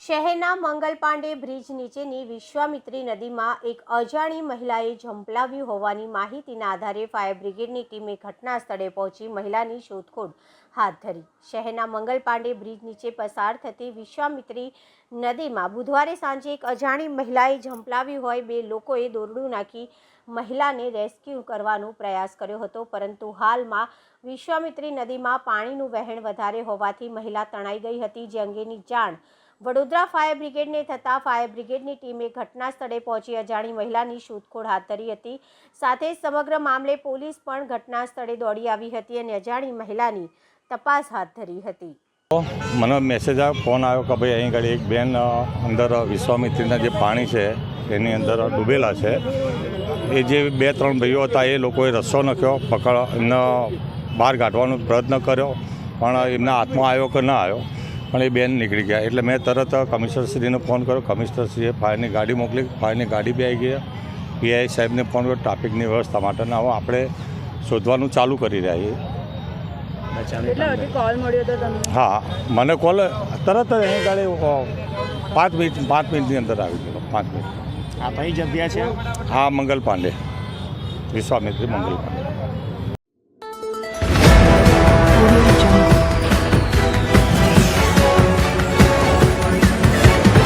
શહેરના મંગલ પાંડે બ્રિજ નીચેની વિશ્વામિત્રી નદીમાં એક અજાણી મહિલાએ ઝંપલાવ્યું હોવાની માહિતીના આધારે ફાયર બ્રિગેડની ટીમે ઘટના સ્થળે પહોંચી મહિલાની શોધખોળ હાથ ધરી. શહેરના મંગલ પાંડે બ્રિજ નીચે પસાર થતી વિશ્વામિત્રી નદીમાં બુધવારે સાંજે એક અજાણી મહિલાએ ઝંપલાવ્યું હોય બે લોકોએ દોરડું નાખી મહિલાને રેસ્ક્યુ કરવાનો પ્રયાસ કર્યો હતો, પરંતુ હાલમાં વિશ્વામિત્રી નદીમાં પાણીનું વહેણ વધારે હોવાથી મહિલા તણાઈ ગઈ હતી, જે અંગેની જાણ વડોદરા ફાયર બ્રિગેડને થતાં ફાયર બ્રિગેડની ટીમે ઘટના સ્થળે પહોંચી અજાણી મહિલાની શોધખોળ હાથ ધરી હતી. સાથે સમગ્ર મામલે પોલીસ પણ ઘટના સ્થળે દોડી આવી હતી અને અજાણી મહિલાની તપાસ હાથ ધરી હતી. મને મેસેજ આવ્યો ફોન આવ્યો કે ભાઈ અહીં આગળ એક બેન અંદર વિશ્વામિત્રીના જે પાણી છે, એની અંદર ડૂબેલા છે. એ જે બે ત્રણ ભાઈઓ હતા, એ લોકોએ રસ્સો નાખ્યો, પકડ, એમને બહાર કાઢવાનો પ્રયત્ન કર્યો, પણ એમના હાથમાં આવ્યો કે ના આવ્યો. પણ એ બેન નીકળી ગયા. એટલે મેં તરત કમિશનરશ્રીને ફોન કર્યો. કમિશનરશ્રીએ ફાયરની ગાડી મોકલી. ફાયરની ગાડી બી આવી ગયા પીઆઈ સાહેબને ફોન કર્યો ટ્રાફિકની વ્યવસ્થા માટેના હવે આપણે શોધવાનું ચાલુ કરી રહ્યા છીએ. હા મને કોલ તરત જ અહીં ગાડી પાંચ મિનિટ પાંચ મિનિટની અંદર આવી ગયો. પાંચ મિનિટ. આ ભાઈ જગ્યા છે? હા મંગલ પાંડે. વિશ્વામિત્રી મંગલ પાંડે.